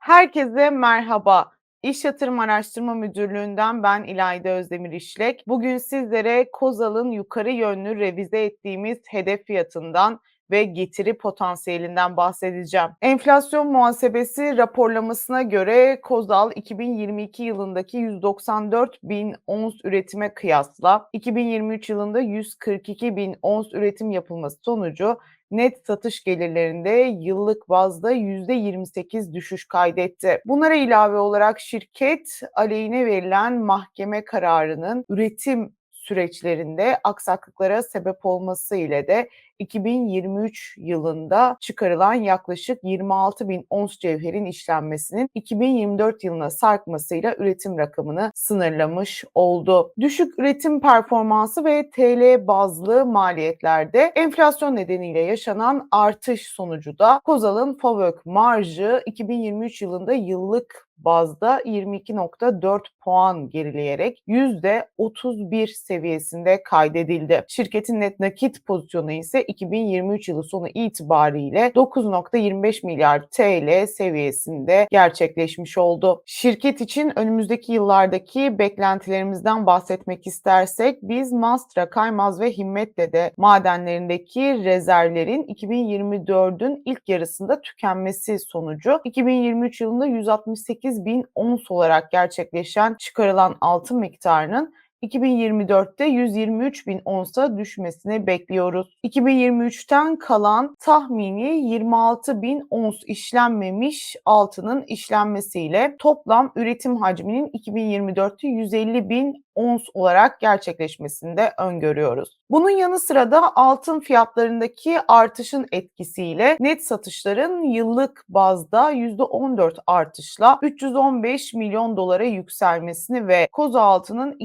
Herkese merhaba. İş Yatırım Araştırma Müdürlüğü'nden ben İlayda Özdemir İşlek. Bugün sizlere Kozal'ın yukarı yönlü revize ettiğimiz hedef fiyatından ve getiri potansiyelinden bahsedeceğim. Enflasyon muhasebesi raporlamasına göre Kozal 2022 yılındaki 194 bin ons üretime kıyasla 2023 yılında 142 bin ons üretim yapılması sonucu net satış gelirlerinde yıllık bazda %28 düşüş kaydetti. Bunlara ilave olarak şirket aleyhine verilen mahkeme kararının üretim süreçlerinde aksaklıklara sebep olması ile de 2023 yılında çıkarılan yaklaşık 26 bin ons cevherin işlenmesinin 2024 yılına sarkmasıyla üretim rakamını sınırlamış oldu. Düşük üretim performansı ve TL bazlı maliyetlerde enflasyon nedeniyle yaşanan artış sonucu da Kozal'ın FAVÖK marjı 2023 yılında yıllık bazda 22.4 puan gerileyerek %31 seviyesinde kaydedildi. Şirketin net nakit pozisyonu ise 2023 yılı sonu itibariyle 9.25 milyar TL seviyesinde gerçekleşmiş oldu. Şirket için önümüzdeki yıllardaki beklentilerimizden bahsetmek istersek biz Mastra, Kaymaz ve Himmet'te madenlerindeki rezervlerin 2024'ün ilk yarısında tükenmesi sonucu 2023 yılında 168 bin ons olarak gerçekleşen çıkarılan altın miktarının 2024'te 123 bin onsa düşmesini bekliyoruz. 2023'ten kalan tahmini 26 bin ons işlenmemiş altının işlenmesiyle toplam üretim hacminin 2024'te 150 bin ons olarak gerçekleşmesini de öngörüyoruz. Bunun yanı sıra da altın fiyatlarındaki artışın etkisiyle net satışların yıllık bazda %14 artışla 315 milyon dolara yükselmesini ve koza altının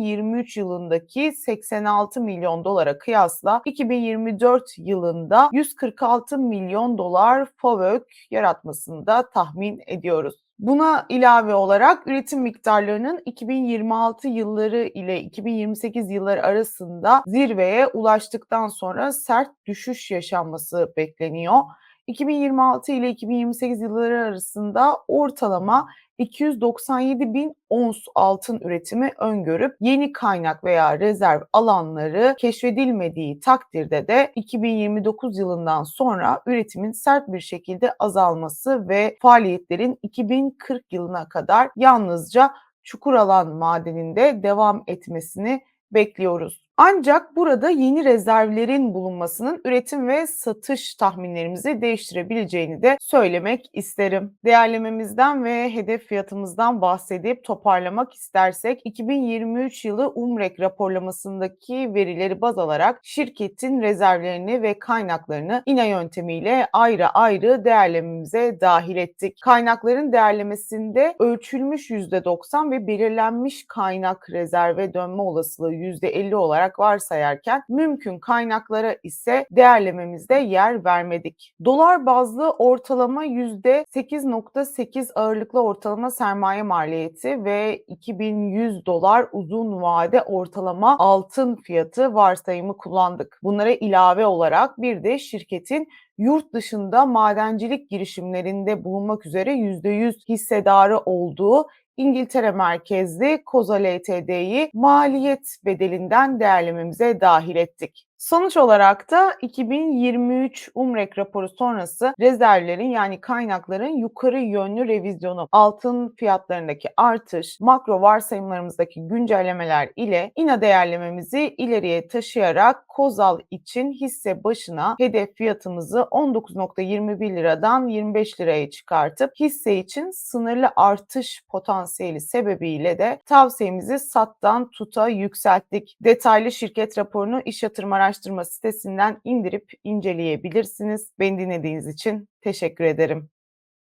2023 yılındaki 86 milyon dolara kıyasla 2024 yılında 146 milyon dolar FOVÖK yaratmasını da tahmin ediyoruz. Buna ilave olarak üretim miktarlarının 2026 yılları ile 2028 yılları arasında zirveye ulaştıktan sonra sert düşüş yaşanması bekleniyor. 2026 ile 2028 yılları arasında ortalama 297 bin ons altın üretimi öngörüp yeni kaynak veya rezerv alanları keşfedilmediği takdirde de 2029 yılından sonra üretimin sert bir şekilde azalması ve faaliyetlerin 2040 yılına kadar yalnızca Çukuralan madeninde devam etmesini bekliyoruz. Ancak burada yeni rezervlerin bulunmasının üretim ve satış tahminlerimizi değiştirebileceğini de söylemek isterim. Değerlememizden ve hedef fiyatımızdan bahsedip toparlamak istersek 2023 yılı UMREK raporlamasındaki verileri baz alarak şirketin rezervlerini ve kaynaklarını INA yöntemiyle ayrı ayrı değerlememize dahil ettik. Kaynakların değerlemesinde ölçülmüş %90 ve belirlenmiş kaynak rezerve dönme olasılığı %50 olarak olarak varsayarken mümkün kaynaklara ise değerlememizde yer vermedik. Dolar bazlı ortalama %8.8 ağırlıklı ortalama sermaye maliyeti ve 2100 dolar uzun vade ortalama altın fiyatı varsayımı kullandık. Bunlara ilave olarak bir de şirketin yurt dışında madencilik girişimlerinde bulunmak üzere %100 hissedarı olduğu İngiltere merkezli Koza LTD'yi maliyet bedelinden değerlememize dahil ettik. Sonuç olarak da 2023 UMREK raporu sonrası rezervlerin yani kaynakların yukarı yönlü revizyonu, altın fiyatlarındaki artış, makro varsayımlarımızdaki güncellemeler ile INA değerlememizi ileriye taşıyarak Kozal için hisse başına hedef fiyatımızı 19.21 liradan 25 liraya çıkartıp hisse için sınırlı artış potansiyeli sebebiyle de tavsiyemizi sattan tuta yükselttik. Detaylı şirket raporunu iş yatırım araştırma sitesinden indirip inceleyebilirsiniz. Beni dinlediğiniz için teşekkür ederim.